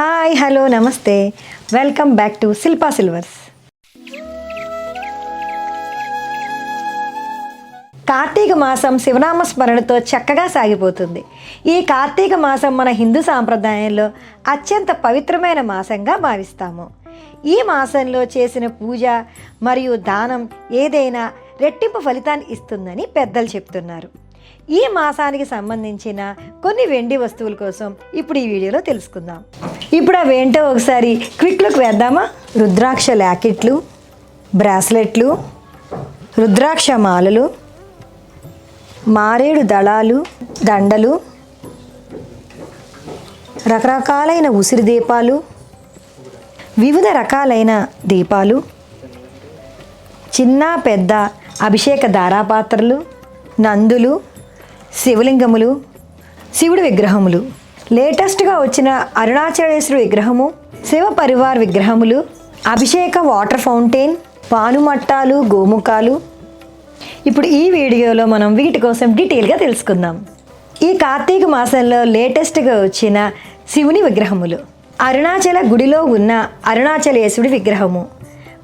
Hi hello నమస్తే. Welcome back to Shilpa silvers. Karthika మాసం శివనామ స్మరణతో చక్కగా సాగిపోతుంది. ఈ కార్తీక మాసం మన హిందూ సాంప్రదాయంలో అత్యంత పవిత్రమైన మాసంగా భావిస్తాము. ఈ మాసంలో చేసిన పూజ మరియు దానం ఏదైనా రెట్టింపు ఫలితాన్ని ఇస్తుందని పెద్దలు చెప్తున్నారు. ఈ మాసానికి సంబంధించిన కొన్ని వెండి వస్తువుల కోసం ఇప్పుడు ఈ వీడియోలో తెలుసుకుందాం. ఇప్పుడు అవేంటో ఒకసారి క్విక్ లుక్ వేద్దామా? రుద్రాక్ష ల్యాకెట్లు బ్రాస్లెట్లు రుద్రాక్ష మాలలు మారేడు దళాలు దండలు రకరకాలైన ఉసిరి దీపాలు వివిధ రకాలైన దీపాలు చిన్న పెద్ద అభిషేక దారాపాత్రలు నందులు శివలింగములు శివుడి విగ్రహములు లేటెస్ట్గా వచ్చిన అరుణాచలేశ్వరి విగ్రహము శివ పరివార్ విగ్రహములు అభిషేక వాటర్ ఫౌంటైన్ పానుమట్టాలు గోముఖాలు. ఇప్పుడు ఈ వీడియోలో మనం వీటి కోసం డీటెయిల్గా తెలుసుకుందాం. ఈ కార్తీక మాసంలో లేటెస్ట్గా వచ్చిన శివుని విగ్రహములు అరుణాచల గుడిలో ఉన్న అరుణాచలేశ్వరుడి విగ్రహము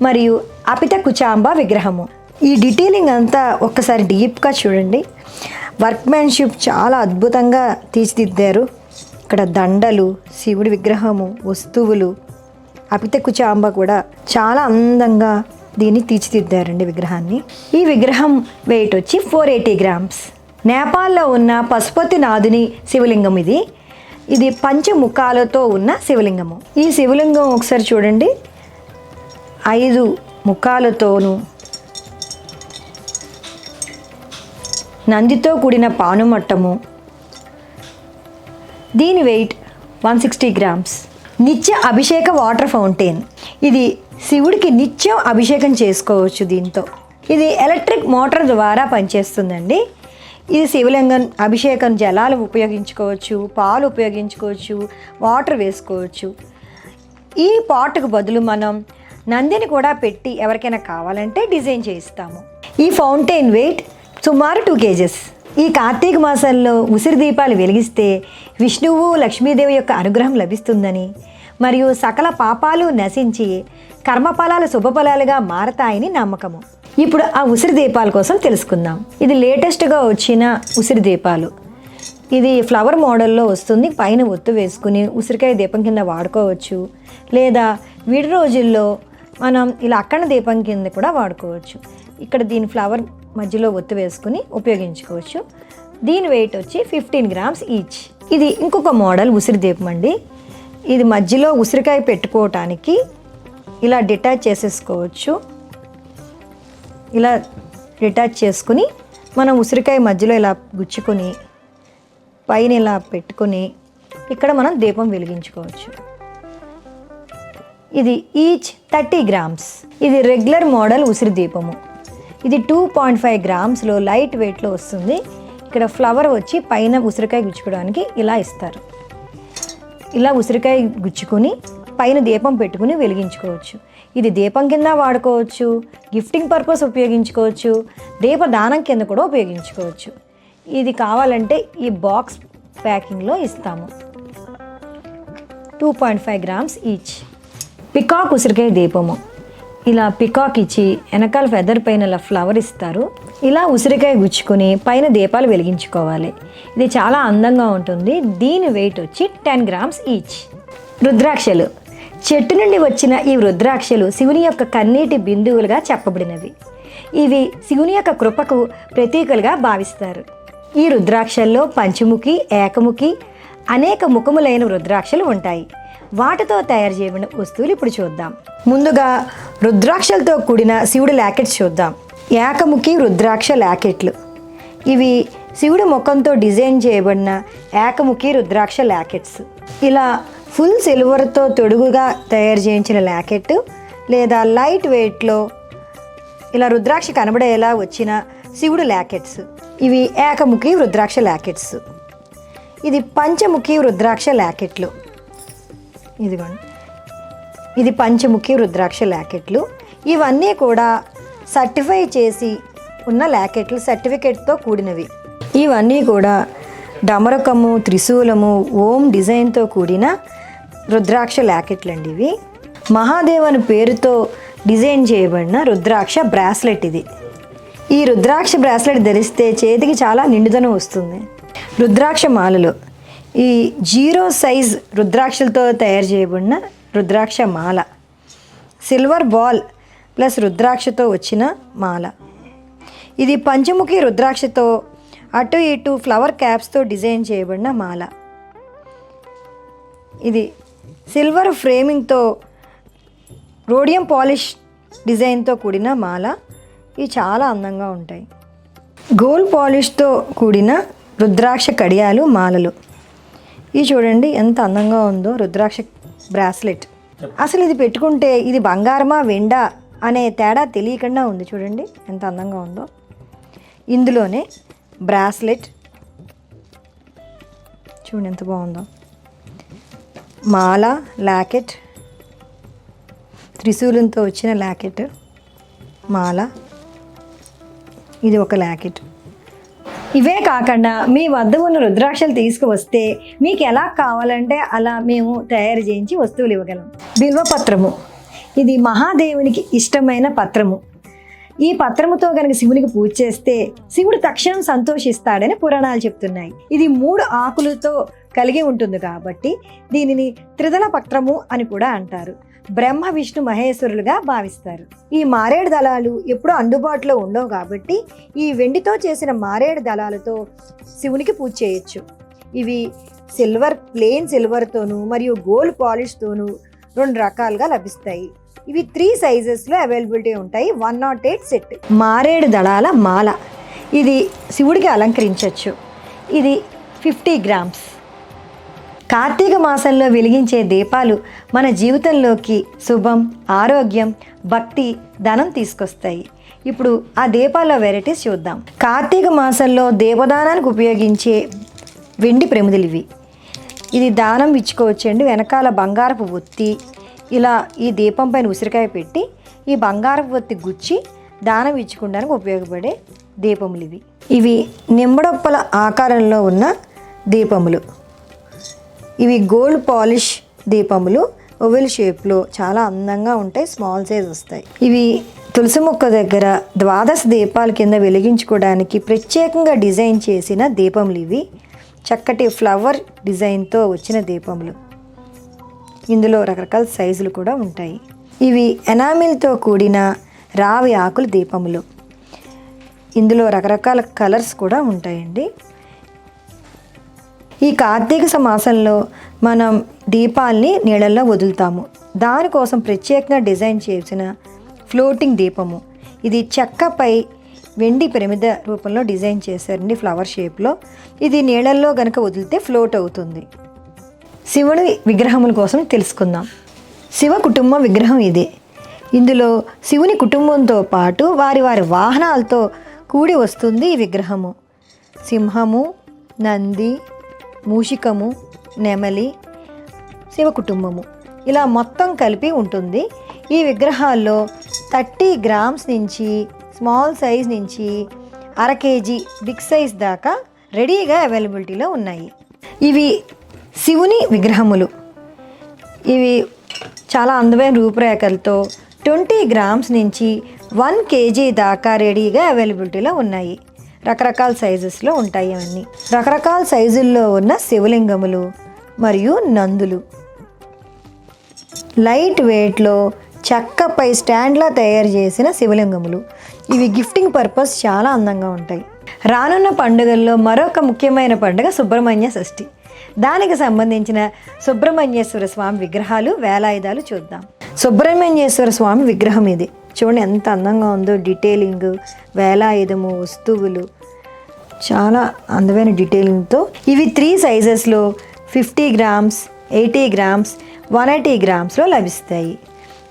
మరియు అపిత కుచాంబ విగ్రహము. ఈ డీటెయిలింగ్ అంతా ఒక్కసారి డీప్గా చూడండి. వర్క్మెన్షిప్ చాలా అద్భుతంగా తీర్చిదిద్దారు. ఇక్కడ దండలు శివుడి విగ్రహము వస్తువులు అపితకుచాంబ కూడా చాలా అందంగా దీన్ని తీర్చిదిద్దారండి విగ్రహాన్ని. ఈ విగ్రహం వెయిట్ వచ్చి ఫోర్ ఎయిటీ గ్రామ్స్ నేపాల్లో ఉన్న పశుపతి నాథుని శివలింగం ఇది. ఇది పంచముఖాలతో ఉన్న శివలింగము. ఈ శివలింగం ఒకసారి చూడండి. ఐదు ముఖాలతోనూ నందితో కూడిన పానుమట్టము. దీని వెయిట్ వన్ సిక్స్టీ గ్రామ్స్. నిత్య అభిషేక వాటర్ ఫౌంటైన్. ఇది శివుడికి నిత్యం అభిషేకం చేసుకోవచ్చు దీంతో. ఇది ఎలక్ట్రిక్ మోటార్ ద్వారా పనిచేస్తుందండి. ఇది శివలింగం అభిషేకం జలాలు ఉపయోగించుకోవచ్చు పాలు ఉపయోగించుకోవచ్చు వాటర్ వేసుకోవచ్చు. ఈ పాటుకు బదులు మనం నందిని కూడా పెట్టి ఎవరికైనా కావాలంటే డిజైన్ చేయిస్తాము. ఈ ఫౌంటైన్ వెయిట్ సుమారు టూ కేజెస్. ఈ కార్తీక మాసంలో ఉసిరి దీపాలు వెలిగిస్తే విష్ణువు లక్ష్మీదేవి యొక్క అనుగ్రహం లభిస్తుందని మరియు సకల పాపాలు నశించి కర్మఫలాలు శుభఫలాలుగా మారతాయని నమ్మకము. ఇప్పుడు ఆ ఉసిరి దీపాల కోసం తెలుసుకుందాం. ఇది లేటెస్ట్గా వచ్చిన ఉసిరి దీపాలు. ఇది ఫ్లవర్ మోడల్లో వస్తుంది. పైన ఒత్తు వేసుకుని ఉసిరికాయ దీపం కింద వాడుకోవచ్చు. లేదా వీడి రోజుల్లో మనం ఇలా అక్కన దీపం కింద కూడా వాడుకోవచ్చు. ఇక్కడ దీని ఫ్లవర్ మధ్యలో ఒత్తు వేసుకుని ఉపయోగించుకోవచ్చు. దీని వెయిట్ వచ్చి ఫిఫ్టీన్ గ్రామ్స్ ఈచ్ ఇది ఇంకొక మోడల్ ఉసిరి దీపం అండి. ఇది మధ్యలో ఉసిరికాయ పెట్టుకోవటానికి ఇలా డిటాచ్ చేసేసుకోవచ్చు. ఇలా డిటాచ్ చేసుకుని మనం ఉసిరికాయ మధ్యలో ఇలా గుచ్చుకొని పైన ఇలా పెట్టుకొని ఇక్కడ మనం దీపం వెలిగించుకోవచ్చు. ఇది ఈచ్ థర్టీ గ్రామ్స్ ఇది రెగ్యులర్ మోడల్ ఉసిరి దీపము. ఇది టూ పాయింట్ ఫైవ్ గ్రామ్స్లో లైట్ వెయిట్లో వస్తుంది. ఇక్కడ ఫ్లవర్ వచ్చి పైన ఉసిరికాయ గుచ్చుకోవడానికి ఇలా ఇస్తారు. ఇలా ఉసిరికాయ గుచ్చుకొని పైన దీపం పెట్టుకుని వెలిగించుకోవచ్చు. ఇది దీపం కింద వాడుకోవచ్చు. గిఫ్టింగ్ పర్పస్ ఉపయోగించుకోవచ్చు. దీప దానం కింద కూడా ఉపయోగించుకోవచ్చు. ఇది కావాలంటే ఈ బాక్స్ ప్యాకింగ్లో ఇస్తాము. Two point five grams each. Peacock ఉసిరికాయ దీపము. ఇలా పికాక్ ఇచ్చి వెనకాల ఫెదర్ పైన ఇలా ఫ్లవర్ ఇస్తారు. ఇలా ఉసిరికాయ గుచ్చుకొని పైన దీపాలు వెలిగించుకోవాలి. ఇది చాలా అందంగా ఉంటుంది. దీని వెయిట్ వచ్చి టెన్ గ్రామ్స్ ఈచ్ రుద్రాక్షలు. చెట్టు నుండి వచ్చిన ఈ రుద్రాక్షలు శివుని యొక్క కన్నీటి బిందువులుగా చెప్పబడినవి. ఇవి శివుని యొక్క కృపకు ప్రతీకలుగా భావిస్తారు. ఈ రుద్రాక్షల్లో పంచముఖి ఏకముఖి అనేక ముఖములైన రుద్రాక్షలు ఉంటాయి. వాటితో తయారు చేయబడిన వస్తువులు ఇప్పుడు చూద్దాం. ముందుగా రుద్రాక్షలతో కూడిన శివుడి ల్యాకెట్స్ చూద్దాం. ఏకముఖి రుద్రాక్ష ల్యాకెట్లు ఇవి శివుడి ముఖంతో డిజైన్ చేయబడిన ఏకముఖి రుద్రాక్ష ల్యాకెట్స్ ఇలా ఫుల్ సిల్వర్తో తొడుగుగా తయారు చేయించిన ల్యాకెట్ లేదా లైట్ వెయిట్లో ఇలా రుద్రాక్ష కనబడేలా వచ్చిన శివుడు ల్యాకెట్స్ ఇవి ఏకముఖి రుద్రాక్ష ల్యాకెట్స్ ఇది పంచముఖి రుద్రాక్ష ల్యాకెట్లు ఇదిగోండి. ఇది పంచముఖి రుద్రాక్ష ల్యాకెట్లు ఇవన్నీ కూడా సర్టిఫై చేసి ఉన్న ల్యాకెట్లు సర్టిఫికేట్తో కూడినవి. ఇవన్నీ కూడా డమరకము త్రిశూలము ఓం డిజైన్తో కూడిన రుద్రాక్ష ల్యాకెట్లు అండి ఇవి. మహాదేవని పేరుతో డిజైన్ చేయబడిన రుద్రాక్ష బ్రాస్లెట్ ఇది. ఈ రుద్రాక్ష బ్రాస్లెట్ ధరిస్తే చేతికి చాలా నిండుదనం వస్తుంది. రుద్రాక్ష మాలలు. ఈ జీరో సైజ్ రుద్రాక్షలతో తయారు చేయబడిన రుద్రాక్ష మాల. సిల్వర్ బాల్ ప్లస్ రుద్రాక్షతో వచ్చిన మాల. ఇది పంచముఖి రుద్రాక్షతో అటు ఇటు ఫ్లవర్ క్యాప్స్తో డిజైన్ చేయబడిన మాల. ఇది సిల్వర్ ఫ్రేమింగ్తో రోడియం పాలిష్ డిజైన్తో కూడిన మాల. ఇవి చాలా అందంగా ఉంటాయి. గోల్డ్ పాలిష్తో కూడిన రుద్రాక్ష కడియాలు మాలలు. ఇవి చూడండి ఎంత అందంగా ఉందో రుద్రాక్ష బ్రాస్లెట్. అసలు ఇది పెట్టుకుంటే ఇది బంగారమా వెండా అనే తేడా తెలియకుండా ఉంది చూడండి ఎంత అందంగా ఉందో. ఇందులోనే బ్రాస్లెట్. చూడండి ఎంత బాగుందో. మాల లాకెట్. త్రిశూలంతో వచ్చిన లాకెట్ మాల. ఇది ఒక లాకెట్. ఇవే కాకుండా మీ వద్ద ఉన్న రుద్రాక్షలు తీసుకువస్తే మీకు ఎలా కావాలంటే అలా మేము తయారు చేయించి వస్తువులు ఇవ్వగలం. బిల్వపత్రము ఇది మహాదేవునికి ఇష్టమైన పత్రము. ఈ పత్రముతో కనుక శివునికి పూజ చేస్తే శివుడు తక్షణం సంతోషిస్తాడని పురాణాలు చెప్తున్నాయి. ఇది మూడు ఆకులతో కలిగి ఉంటుంది కాబట్టి దీనిని త్రిదల పత్రము అని కూడా అంటారు. బ్రహ్మ విష్ణు మహేశ్వరులుగా భావిస్తారు. ఈ మారేడు దళాలు ఎప్పుడూ అందుబాటులో ఉండవు కాబట్టి ఈ వెండితో చేసిన మారేడు దళాలతో శివునికి పూజ చేయొచ్చు. ఇవి సిల్వర్ ప్లెయిన్ సిల్వర్తోనూ మరియు గోల్డ్ పాలిష్తోనూ రెండు రకాలుగా లభిస్తాయి. ఇవి త్రీ సైజెస్లో అవైలబిలిటీ ఉంటాయి. One nought eight set. మారేడు దళాల మాల. ఇది శివుడికి అలంకరించవచ్చు ఇది ఫిఫ్టీ గ్రామ్స్. కార్తీక మాసంలో వెలిగించే దీపాలు మన జీవితంలోకి శుభం ఆరోగ్యం భక్తి ధనం తీసుకొస్తాయి. ఇప్పుడు ఆ దీపాల వెరైటీస్ చూద్దాం. కార్తీక మాసంలో దేవదానానికి ఉపయోగించే వెండి ప్రమిదలు ఇవి. ఇది దానం ఇచ్చుకోవచ్చండి. వెనకాల బంగారపు ఒత్తి ఇలా ఈ దీపం పైన ఉసిరికాయ పెట్టి ఈ బంగారపు ఒత్తి గుచ్చి దానం ఇచ్చుకోవడానికి ఉపయోగపడే దీపములు ఇవి. ఇవి నిమ్మడొప్పల ఆకారంలో ఉన్న దీపములు. ఇవి గోల్డ్ పాలిష్ దీపములు ఓవెల్ షేప్లో చాలా అందంగా ఉంటాయి స్మాల్ సైజ్ వస్తాయి. ఇవి తులసి మొక్క దగ్గర ద్వాదశ దీపాల కింద వెలిగించుకోవడానికి ప్రత్యేకంగా డిజైన్ చేసిన దీపములు ఇవి. చక్కటి ఫ్లవర్ డిజైన్తో వచ్చిన దీపములు. ఇందులో రకరకాల సైజులు కూడా ఉంటాయి. ఇవి ఎనామిల్తో కూడిన రావి ఆకుల దీపములు. ఇందులో రకరకాల కలర్స్ కూడా ఉంటాయండి. ఈ కార్తీక సమాసంలో మనం దీపాల్ని నీళ్ళల్లో వదులుతాము. దానికోసం ప్రత్యేకంగా డిజైన్ చేసిన ఫ్లోటింగ్ దీపము. ఇది చెక్కపై వెండి పిరమిద రూపంలో డిజైన్ చేశారండి ఫ్లవర్ షేప్లో. ఇది నీళ్ళల్లో గనక వదిలితే ఫ్లోట్ అవుతుంది. శివుడి విగ్రహముల కోసం తెలుసుకుందాం. శివ కుటుంబ విగ్రహం ఇది. ఇందులో శివుని కుటుంబంతో పాటు వారి వారి వాహనాలతో కూడి వస్తుంది ఈ విగ్రహము. సింహము నంది మూషికము నెమలి శివ కుటుంబము ఇలా మొత్తం కలిపి ఉంటుంది. ఈ విగ్రహాల్లో థర్టీ గ్రామ్స్ నుంచి స్మాల్ సైజ్ నుంచి అర కేజీ బిగ్ సైజ్ దాకా రెడీగా అవైలబిలిటీలో ఉన్నాయి. ఇవి శివుని విగ్రహములు. ఇవి చాలా అందమైన రూపురేఖలతో ట్వంటీ గ్రామ్స్ నుంచి వన్ కేజీ దాకా రెడీగా అవైలబిలిటీలో ఉన్నాయి. రకరకాల సైజెస్లో ఉంటాయి అవన్నీ. రకరకాల సైజుల్లో ఉన్న శివలింగములు మరియు నందులు. లైట్ వెయిట్లో చెక్కపై స్టాండ్లా తయారు చేసిన శివలింగములు. ఇవి గిఫ్టింగ్ పర్పస్ చాలా అందంగా ఉంటాయి. రానున్న పండుగల్లో మరొక ముఖ్యమైన పండుగ సుబ్రహ్మణ్య షష్ఠి. దానికి సంబంధించిన సుబ్రహ్మణ్యేశ్వర స్వామి విగ్రహాలు వేలాయుధాలు చూద్దాం. సుబ్రహ్మణ్యేశ్వర స్వామి విగ్రహం ఇది. చూడండి ఎంత అందంగా ఉందో డీటెయిలింగ్ వేలాయుధము వస్తువులు. చాలా అందమైన డీటెయిలింగ్తో ఇవి three సైజెస్లో fifty grams eighty grams one eighty గ్రామ్స్లో లభిస్తాయి.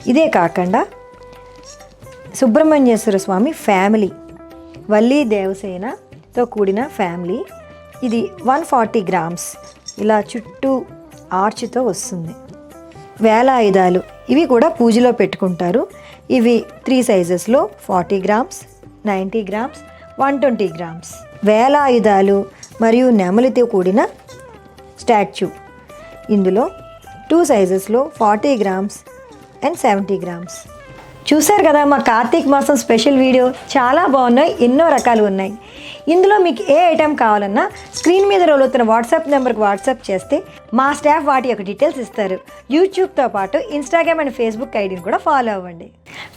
ఇదే కాకుండా సుబ్రహ్మణ్యేశ్వర స్వామి ఫ్యామిలీ వల్లీ దేవసేనతో కూడిన ఫ్యామిలీ. ఇది వన్ ఫార్టీ గ్రామ్స్. ఇలా చుట్టూ ఆర్చ్తో వస్తుంది. వేల ఆయుధాలు. ఇవి కూడా పూజలో పెట్టుకుంటారు. ఇవి three సైజెస్లో forty grams ninety grams one twenty grams. వేల ఆయుధాలు మరియు నెమలితో కూడిన స్టాచ్యూ. ఇందులో two two సైజెస్లో forty grams and seventy grams చూశారు కదా మా కార్తీక్ మాసం స్పెషల్ వీడియో చాలా బాగున్నాయి ఎన్నో రకాలు ఉన్నాయి. ఇందులో మీకు ఏ ఐటెం కావాలన్నా స్క్రీన్ మీద రోల్ అవుతున్న వాట్సాప్ నెంబర్కి వాట్సాప్ చేస్తే మా స్టాఫ్ వాటి యొక్క డీటెయిల్స్ ఇస్తారు. యూట్యూబ్తో పాటు ఇన్స్టాగ్రామ్ అండ్ ఫేస్బుక్ ఐడిని కూడా ఫాలో అవ్వండి.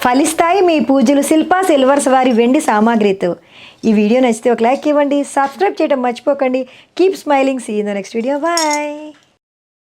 ఫలిస్తాయి మీ పూజలు శిల్పా సిల్వర్స్ వారి వెండి సామాగ్రితో. ఈ వీడియో నచ్చితే ఒక లైక్ ఇవ్వండి సబ్స్క్రైబ్ చేయడం మర్చిపోకండి. Keep smiling see in the next video. Bye!